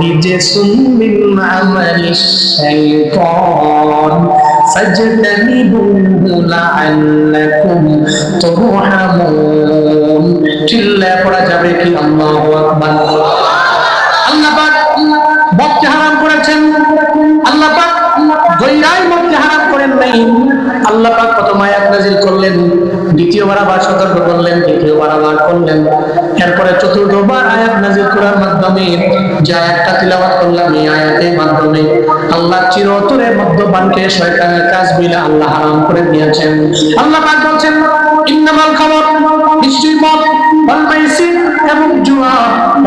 রিজসুম মিন আমালিশ শাইতান ফাজতানিবুহু লাআল্লাকুম তুরহামুন। চিল্লা পড়া যাবে কি? আল্লাহু আকবার। আল্লাহ পাক হারাম করেছেন। আল্লাহ পাক গইরাই ভক্তি হারাম করেন নাই। আল্লাহ পাক প্রথম আয়াত নাজিল করলেন। দ্বিতীয়বার আবার সতর্ক করলেন, তৃতীয়বার আবার করলেন। এরপরে চতুর্থবার আয়াত নাজির করার মাধ্যমে যে আয়াতটা তিলাওয়াত করলাম, এই আয়াতের মাধ্যমে আল্লাহ চিরতরে মদ্যপানকে শয়তানের কাজ বিলা আল্লাহ হারাম করে দিয়েছেন। আল্লাহ পাক বলছেন, ইন্নামাল খাবার নিশ্চয়ই মদ এবং জুয়া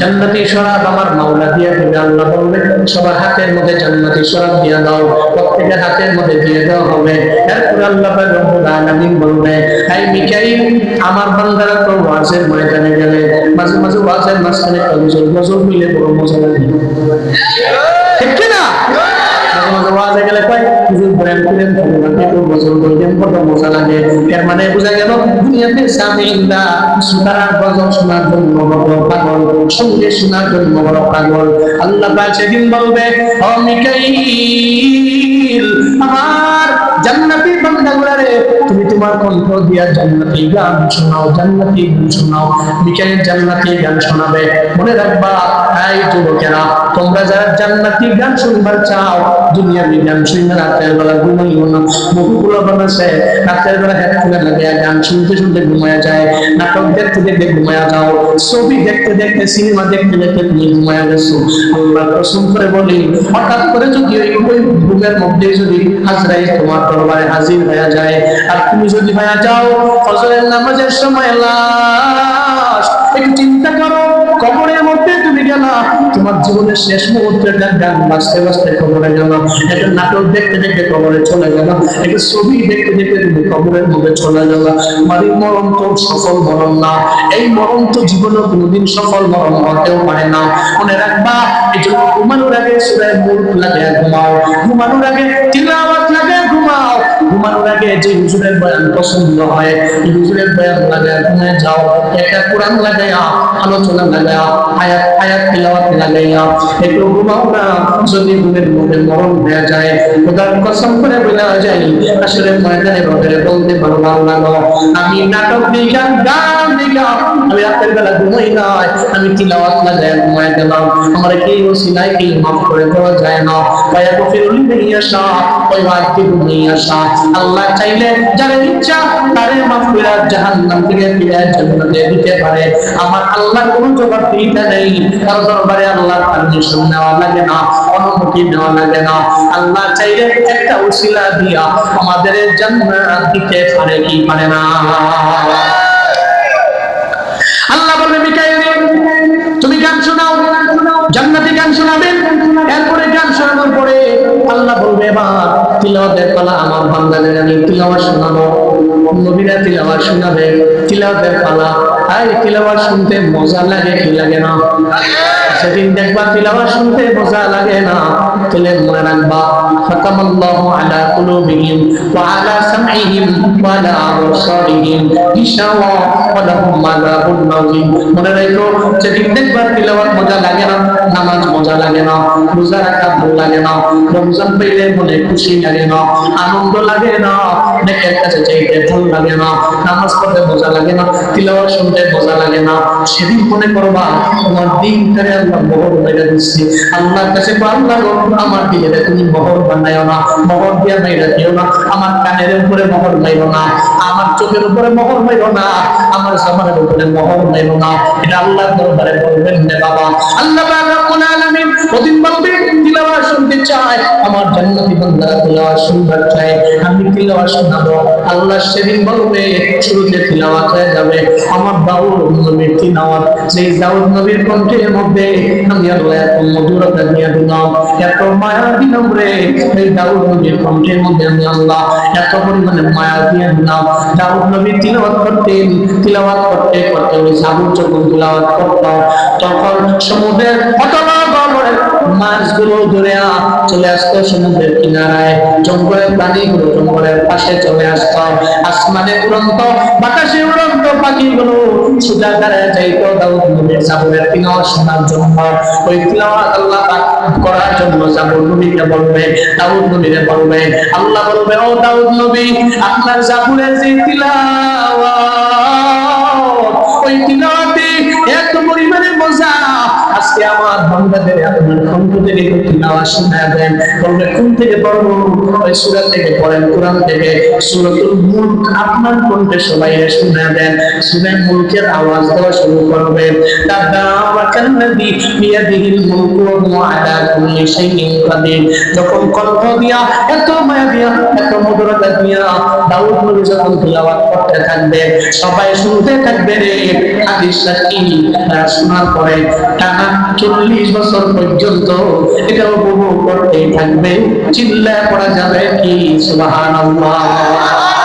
জান্নাতি শরাব আমার মাওলা দিয়ে দিবে। আল্লাহ বলবে সবার হাতের মধ্যে জান্নাতি শরাব দিয়ে দাও, প্রত্যেকের হাতের মধ্যে দিয়ে দেওয়া হবে। এরপর আল্লাহ রব্বুল আলামিন বলবে এই মিকাইল, আমার বান্দারা তো ওয়াজের ময়দানে গেলে, মাঝে মাঝে ওয়াজের মাঝখানে কমজোর নজর মিলে বড় মজা লাগে। বয়ান করেন, ভগবানকে তো গজল বললেন কত মজা লাগে। এর মানে বোঝা গেল, দুনিয়াতে সামিন্দা সুতারার গজল শোনার জন্য বড় পাগল, সঙ্গে শোনার জন্য বড় পাগল। আল্লাহ পাক সেদিন বলবে, ও মিকাইল, আমার জান্নাতি বান্দাগুলারে তুমি তোমার কণ্ঠ দিয়া জান্নাতি গান শোনাও, জান্নাতি গান শোনাও। মিকাইল জান্নাতি গান শোনাবে। মনে রাখবা এই যুবকেরা, তোমরা যারা জান্নাতি গান শুনবার চাও দুনিয়াবি গান শুনবে রাতের বেলা। ঘুমাইও না বহুগুলো বানাচ্ছে। রাতের বেলা হেডফোনে লাগিয়ে গান শুনতে শুনতে ঘুমায়া যায়। নাটক দেখতে দেখতে ঘুমায়া যাও। ছবি দেখতে দেখতে, সিনেমা দেখতে দেখতে তুমি ঘুমায়া গেছো। আল্লাহ কসম করে বলি, হঠাৎ করে যদি ওই ঘুমের মধ্যে যদি হাজরাই তোমার দরবারে হাজির হয়ে যায়, আর তুমি যদি হয়ে যাও, ফজরের নামাজের সময় লাশ, একটু চিন্তা করো, কবরের মধ্যে তুমি গেলা। তোমার জীবনের শেষ মুহূর্তটা গান বাঁচতে বাঁচতে কবরে গেল একটা নাটক দেখতে দেখতে কবরে চলে গেল একটা ছবি দেখতে দেখতে তুমি কবরের মধ্যে চলে গেল। আমার এই মরণ তো সফল মরণ না। এই মরণ তো জীবনে কোনোদিন সফল মরণ হতেও পারে না। মনে রাখবা, এই জন্য ঘুমানোর আগে সুরায় মুখ লাগে ঘুমাও। ঘুমানোর আগে তিলাওয়াত ঘুমানোর যে হুজুরের বয়ান পছন্দ হয়, এই হুজুরের বয়ান লাগে ঘুমে যাও, একটা কোরআন লাগাইয়া আলোচনা লাগাইয়া আয়াত আয়াত তিলাওয়াত লাগাইয়া একটু ঘুমাও না, যদি ঘুমের মধ্যে মরণ হয়ে যায়, খোদার কসম করে বলা যায় আসলে ময়দানে রোদের বলতে ভালো ভালো লাগো আমি নাটক দিলাম গান দিলাম আমি রাতের বেলা ঘুমাই নাই আমি তিলাওয়াত লাগাই ঘুমাই গেলাম। আমার কি ওসিলাই কি মাফ করে দেওয়া যায় না? পায়া কফিরুল মিয়াশা ওই বাদকে মিয়াশা আল্লাহ চাইলে যার ইচ্ছা তারে মাফ করে জাহান্নাম থেকে ফিরে জান্নাতে দিতে পারে আমার আল্লাহ কোনো জবাব দিতে নেই। তার দরবারে আল্লাহ পারমিশন নেওয়া লাগে না, অনুমতি নেওয়া লাগে না। আল্লাহ চাইলে একটা উসিলা দিয়া আমাদের জান্নাত দিতে পারে কি পারে না? আল্লাহ বলবে, মিকাইল, তুমি গান শোনাও, জান্নাতি গান শোনাবেন এরপরে গান শোনানোর পরে আল্লাহ বলবে, এবার তিলাওয়াতের পালা আমার বান্দাদের, আমি তিলাওয়াত শোনাবো। নবীরা তিলাওয়াত শোনাবে, তিলাওয়াতের পালা। আই তিলাওয়াত শুনতে মজা লাগে, কি লাগে না? সেদিন দেখবা তিলাওয়াত শুনতে মজা লাগে না। তাহলে মনে রাখবা খতামাল্লাহু আলা কুলুবিহিম ওয়া আলা সামঈহিম ওয়া আলা আবসারিহিম গিশাওয়া ওয়া লাহুম আযাবুন নাযীম। মনে রাখো যেদিন দেখবা তিলাওয়াত মজা লাগে না, নামাজ মজা লাগে না, রোজা রাখা ভালো লাগে না, রমজান পেলে মনে খুশি লাগে না, আনন্দ লাগে না, নেকের কাছে চাইতে ভালো লাগে না, নামাজ পড়তে মজা লাগে না, তিলাওয়াত শুনতে মজা লাগে না। সেদিন মনে করবা, তোমার দিনটারে আল্লাহ আল্লাহ তুমি মোহর বানাইও না, মোহর দিয়া বাইরে না, আমার কানের উপরে মোহর মাইরো না, আমার চোখের উপরে মোহর মাইরো না, আমার জমানের উপরে মোহর মাইরো না। এটা বলবেন আল্লাহ রব্বুল প্রতিদিন বলবে তিলাওয়াত শুনতে চায়, আমার জান্নাতি বান্দারা তিলাওয়াত শুনতে চায়। আমি তিলাওয়াত শোনাবো। আল্লাহ সেদিন বলবে, শুরুতে তিলাওয়াত হয়ে যাবে। আমার দাউদ নবীর তিলাওয়াত সেই দাউদ নবীর কণ্ঠের মধ্যে আমি আল্লাহ এত মধুরতা দিলাম। এত মায়া দিলাম রে দাউদ নবীর কণ্ঠের মধ্যে আমি আল্লাহ এত পরিমাণে মায়া দিয়ে দিলাম। দাউদ তিলাওয়াত করতেন, তিলাওয়াত করতে করতে সাবুর যখন তিলাওয়াত করতাম তখন সমুদ্রের গমনের মাছগুলো ধরে চলে আসতো সমুদ্রের কিনারায়। জঙ্গলের প্রাণীগুলো জঙ্গলের পাশে চলে আসতো। আসমানে উড়ন্ত, বাতাসে উড়ন্ত পাখিগুলো সোজা যাইতো দাউদ সাবুরের শোনার জন্য। ওই তিলাওয়াত আল্লাহ করার জন্য নবীকে বলবে, দাউদ বলবে, আল্লাহ বলবে, ও দাউদ নবী, আপনার সাবুরের যে তিলাওয়াত, ওই তিলাওয়াতে বান্দাদের আপনার কণ্ঠ থেকে একটু তিলাওয়াত শোনায় দেন বলবে কোন থেকে পড়ব ওই সূরা থেকে পড়েন কোরআন থেকে সূরাতুল মুলক আপনার কণ্ঠে সবাই শোনায় দেন সূরা মুলকের আওয়াজ দেওয়া শুরু করবে তাবারাকাল্লাযী বিয়াদিহিল মুলকু ওয়া হুয়া আলা কুল্লি শাইইন কাদির যখন কণ্ঠ দিয়া এত মায়া দিয়া এত মধুরতা দিয়া দাউদ নবী যখন তিলাওয়াত করতে থাকবে সবাই শুনতে থাকবে রে হাদিস সাক্ষী তারা শোনার পরে টানা চল্লিশ বছর পর্যন্ত এটা উপভোগ করতে থাকবে। চিল্লায় পড়া যাবে কি? সুবহানাল্লাহ।